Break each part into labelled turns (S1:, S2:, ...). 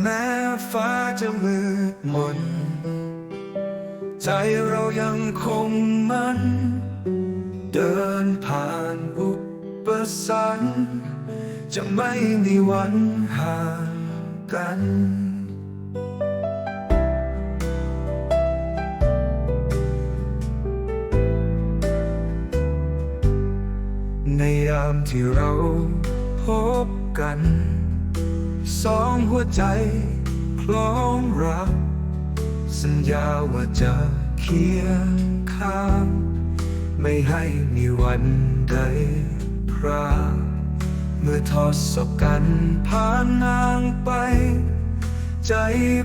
S1: แม้ฟ้าจะมืดมน ใจเรายังคงมัน เดินผ่านอุปสรรคจะไม่มีวันห่างกันในยามที่เราพบกัน สองหัวใจพร้อมรับ สัญญาว่าจะเคียงข้าง ไม่ให้มีวันใดพรากเมื่อทอดศพกันผ่านนางไป ใจ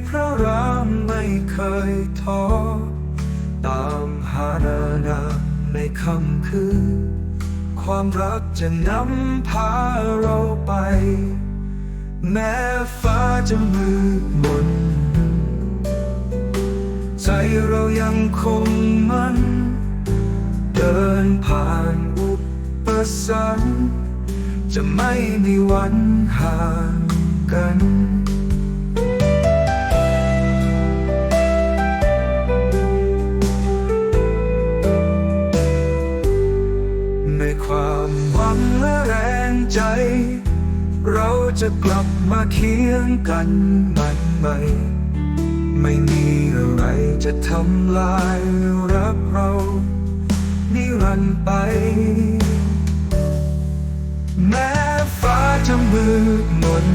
S1: พระรามไม่เคยท้อตามหานานาในคำคืนความรักจะนำพาเราไป แม้ฟ้าจะมืดมน ใจเรายังคงมันเดินผ่านอุปสรรคจะไม่มีวันห่างกัน เราจะกลับมาเคียงกันใหม่ใหม่ ไม่มีอะไรจะทำลายรักเรา นิรันดร์ไป แม้ฟ้าจะมืดมน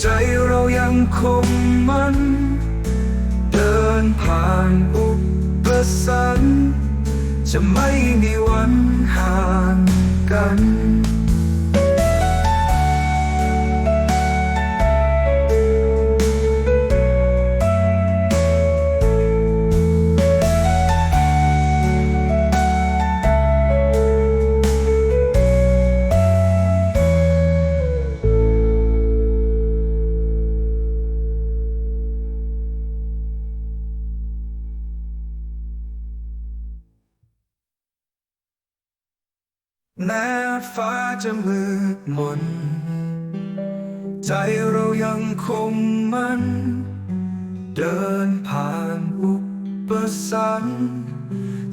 S1: ใจเรายังคงมัน เดินผ่านอุปสรรคจะไม่มีวันห่า แม้ฟ้าจะมืดมน ใจเรายังคงมัน เดินผ่านอุปสรรค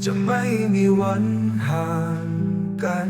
S1: จะไม่มีวันห่างกัน